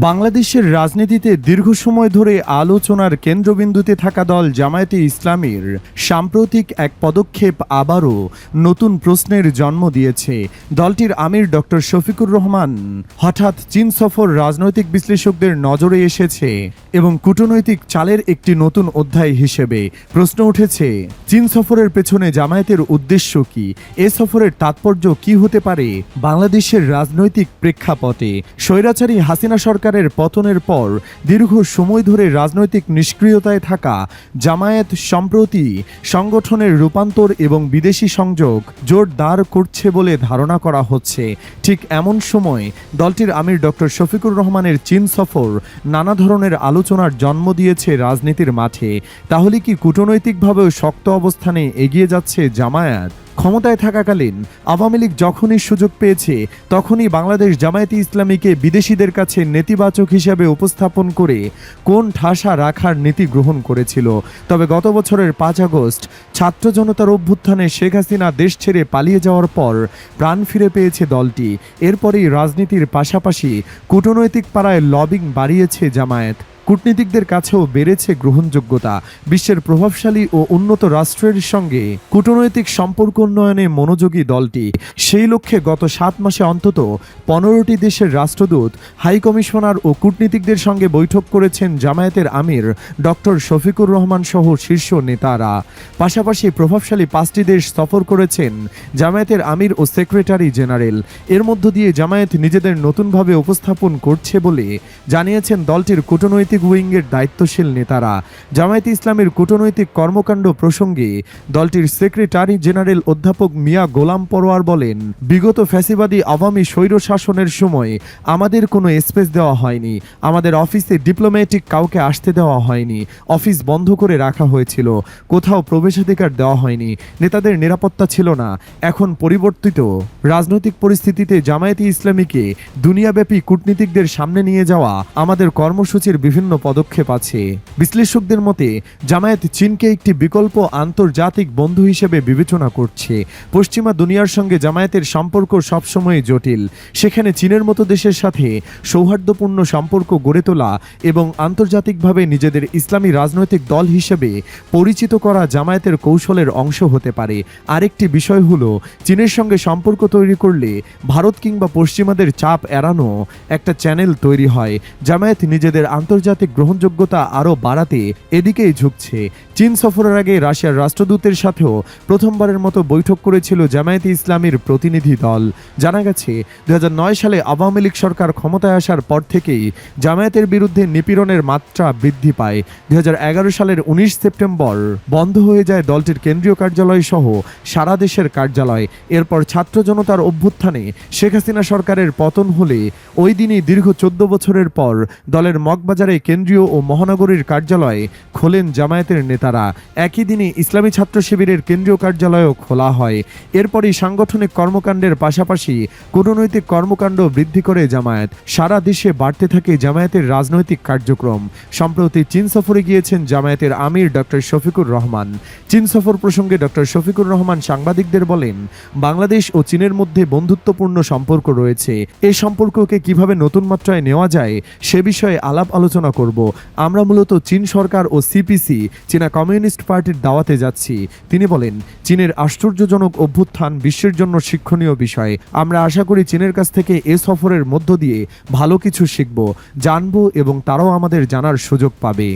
বাংলাদেশের রাজনীতিতে দীর্ঘ সময় ধরে আলোচনার কেন্দ্রবিন্দুতে থাকা দল জামায়াতে ইসলামীর সাম্প্রতিক এক পদক্ষেপ আবারও নতুন প্রশ্নের জন্ম দিয়েছে। দলটির আমির ডক্টর শফিকুর রহমান হঠাৎ চীন সফর রাজনৈতিক বিশ্লেষকদের নজরে এসেছে এবং কূটনৈতিক চালের একটি নতুন অধ্যায় হিসেবে প্রশ্ন উঠেছে, চীন সফরের পেছনে জামায়াতের উদ্দেশ্য কি? এ সফরের তাৎপর্য কি হতে পারে? বাংলাদেশের রাজনৈতিক প্রেক্ষাপটে স্বৈরাচারী হাসিনা সরকারের পতনের পর দীর্ঘ সময় ধরে রাজনৈতিক নিষ্ক্রিয়তায় থাকা জামায়াত সম্প্রতি সংগঠনের রূপান্তর এবং বিদেশি সংযোগ জোরদার করছে বলে ধারণা করা হচ্ছে। ঠিক এমন সময় দলটির আমির ডক্টর শফিকুর রহমানের চীন সফর নানা ধরনের আলোচনার জন্ম দিয়েছে রাজনীতির মাঠে। তাহলে কি কূটনৈতিকভাবেও শক্ত অবস্থানে এগিয়ে যাচ্ছে জামায়াত? ক্ষমতায় থাকাকালীন আওয়ামী লীগ যখনই সুযোগ পেয়েছে, তখনই বাংলাদেশ জামায়াতি ইসলামীকে বিদেশিদের কাছে নেতিবাচক হিসাবে উপস্থাপন করে কোন ঠাসা রাখার নীতি গ্রহণ করেছিল। তবে গত বছরের পাঁচ আগস্ট, ছাত্র জনতার অভ্যুত্থানে শেখ হাসিনা দেশ ছেড়ে পালিয়ে যাওয়ার পর প্রাণ ফিরে পেয়েছে দলটি। এরপরেই রাজনীতির পাশাপাশি কূটনৈতিক পাড়ায় লবিং বাড়িয়েছে জামায়াত। কূটনীতিকদের কাছেও বেড়েছে গ্রহণযোগ্যতা। বিশ্বের প্রভাবশালী ও উন্নত রাষ্ট্রের সঙ্গে কূটনৈতিক সম্পর্ক উন্নয়নে মনোযোগী দলটি। সেই লক্ষ্যে গত সাত মাসে অন্তত পনেরোটি দেশের রাষ্ট্রদূত, হাই কমিশনার ও কূটনীতিকদের সঙ্গে বৈঠক করেছেন জামায়াতের আমির ডক্টর শফিকুর রহমান সহ শীর্ষ নেতারা। পাশাপাশি প্রভাবশালী পাঁচটি দেশ সফর করেছেন জামায়াতের আমির ও সেক্রেটারি জেনারেল। এর মধ্য দিয়ে জামায়াত নিজেদের নতুনভাবে উপস্থাপন করছে বলে জানিয়েছেন দলটির কূটনৈতিক উইংয়ের দায়িত্বশীল নেতারা জামায়াতে ইসলামের কূটনৈতিক কর্মকাণ্ড প্রসঙ্গে দলটির সেক্রেটারি জেনারেল অধ্যাপক মিয়া গোলাম পরোয়ার বলেন, বিগত ফ্যাসিবাদী আওয়ামী স্বৈর শাসনের সময় আমাদের কোনো স্পেস দেওয়া হয়নি। আমাদের অফিসে ডিপ্লোম্যাটিক কাউকে আসতে দেওয়া হয়নি। অফিস বন্ধ করে রাখা হয়েছিল। কোথাও প্রবেশাধিকার দেওয়া হয়নি। নেতাদের নিরাপত্তা ছিল না। এখন পরিবর্তিত। রাজনৈতিক পরিস্থিতিতে জামায়াতি ইসলামীকে দুনিয়াব্যাপী কূটনীতিকদের সামনে নিয়ে যাওয়া আমাদের কর্মসূচির বিভিন্ন পদক্ষেপ আছে। বিশ্লেষকদের মতে, জামায়াত চীনকে একটি বিকল্প আন্তর্জাতিক বন্ধু হিসেবে বিবেচনা করছে। পশ্চিমা দুনিয়ার সঙ্গে জামায়াতের সম্পর্ক সবসময় জটিল। সেখানে চীনের মতো দেশের সাথে সৌহার্দ্যপূর্ণ সম্পর্ক গড়ে তোলা এবং আন্তর্জাতিকভাবে নিজেদের ইসলামী রাজনৈতিক দল হিসেবে পরিচিত করা জামায়াতের কৌশলের অংশ হতে পারে। আরেকটি বিষয় হলো, চীনের সঙ্গে সম্পর্ক তৈরি করলে ভারত কিংবা পশ্চিমাদের চাপ এড়ানো একটা চ্যানেল তৈরি হয়। জামায়াত নিজেদের আন্তর্জাতিক গ্রহণযোগ্যতা আরও বাড়াতে এদিকেই ঝুঁকছে। চীন সফরের আগে রাশিয়ার রাষ্ট্রদূতের সাথেও প্রথমবারের মতো বৈঠক করেছিল জামায়াতে ইসলামীর প্রতিনিধি দল। জানা গেছে দু সালে আওয়ামী লীগ সরকার ক্ষমতায় আসার পর থেকেই জামায়াতের বিরুদ্ধে নিপীড়নের মাত্রা বৃদ্ধি পায়। দুহাজার এগারো সালের উনিশ সেপ্টেম্বর বন্ধ হয়ে যায় দলটির কেন্দ্রীয় কার্যালয় সহ সারা দেশের কার্যালয়। এরপর ছাত্র জনতার অভ্যুত্থানে শেখ হাসিনা সরকারের পতন হলে ওই দিনই দীর্ঘ চোদ্দ বছরের পর দলের মগবাজারে কেন্দ্রীয় ও মহানগরীর কার্যালয়ে খোলেন জামায়াতের নেতারা। একই দিনে ইসলামী ছাত্র শিবিরের কেন্দ্রীয় কার্যালয়ও খোলা হয়। এরপরই সাংগঠনিক কর্মকাণ্ডের পাশাপাশি কূটনৈতিক কর্মকাণ্ড বৃদ্ধি করে জামায়াত। সারা দেশে বাড়তে থাকে জামায়াতের রাজনৈতিক কার্যক্রম। সম্প্রতি চীন সফরে গিয়েছেন জামায়াতের আমির ডক্টর শফিকুর রহমান। চীন সফর প্রসঙ্গে ডক্টর শফিকুর রহমান সাংবাদিকদের বলেন, বাংলাদেশ ও চীনের মধ্যে বন্ধুত্বপূর্ণ সম্পর্ক রয়েছে। এই সম্পর্ককে কীভাবে নতুন মাত্রায় নেওয়া যায়, সে বিষয়ে আলাপ আলোচনা করব। আমরা মূলত চীন সরকার ও সিপিসি চীনা কমিউনিস্ট পার্টির দাওয়াতে যাচ্ছি। তিনি বলেন, চীনের আশ্চর্যজনক অভ্যুত্থান বিশ্বের জন্য শিক্ষণীয় বিষয়। আমরা আশা করি চীনের কাছ থেকে এ সফরের মধ্য দিয়ে ভালো কিছু শিখব, জানব এবং তারাও আমাদের জানার সুযোগ পাবে।